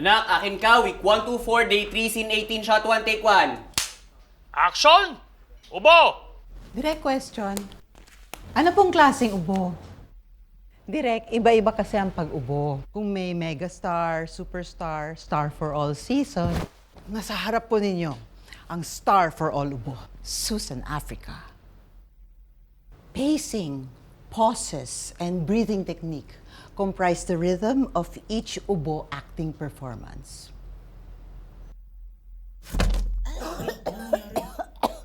Anak, akin ka. Week 1 to 4, day 3, scene 18, shot 1, take 1. Action! Ubo! Direct question. Ano pong klaseng ubo? Direct, iba-iba kasi ang pag-ubo. Kung may megastar, superstar, star for all season, nasa harap po ninyo ang star for all ubo. Susan Africa. Pacing, pauses, and breathing technique comprise the rhythm of each ubo acting performance.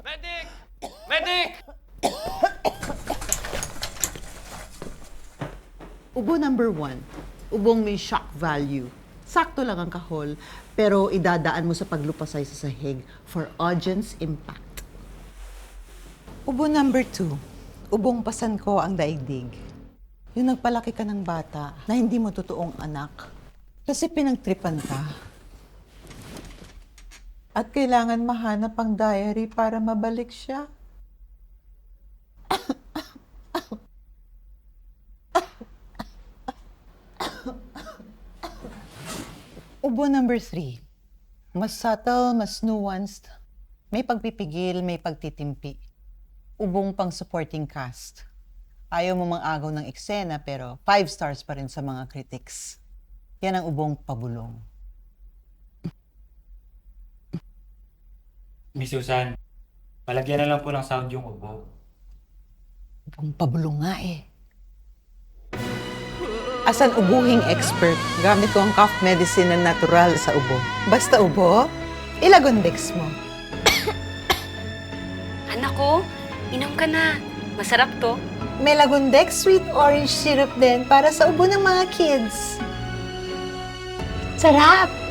Medic! Medic! Ubo number one, ubong may shock value. Sakto lang ang kahol, pero idadaan mo sa paglupasay sa sahig for audience impact. Ubo number two, ubong pasan ko ang daigdig. Yung nagpalaki ka ng bata na hindi mo totoong anak kasi pinagtripan ka. At kailangan mahanap ang diary para mabalik siya. Ubo number three. Mas subtle, mas nuanced. May pagpipigil, may pagtitimpi. Ubong pang supporting cast. Ayaw mo mang agaw ng eksena pero five stars pa rin sa mga critics. Yan ang ubong pabulong. Miss Susan, palagyan na lang po ng sound yung ubo. Ubong pabulong nga eh. As an ubuhing expert, gamit ko ang cough medicine na natural sa ubo. Basta ubo, ilagondex mo. Anak ko, inom ka na. Masarap to. May Lagundex sweet orange syrup din para sa ubo ng mga kids. Sarap!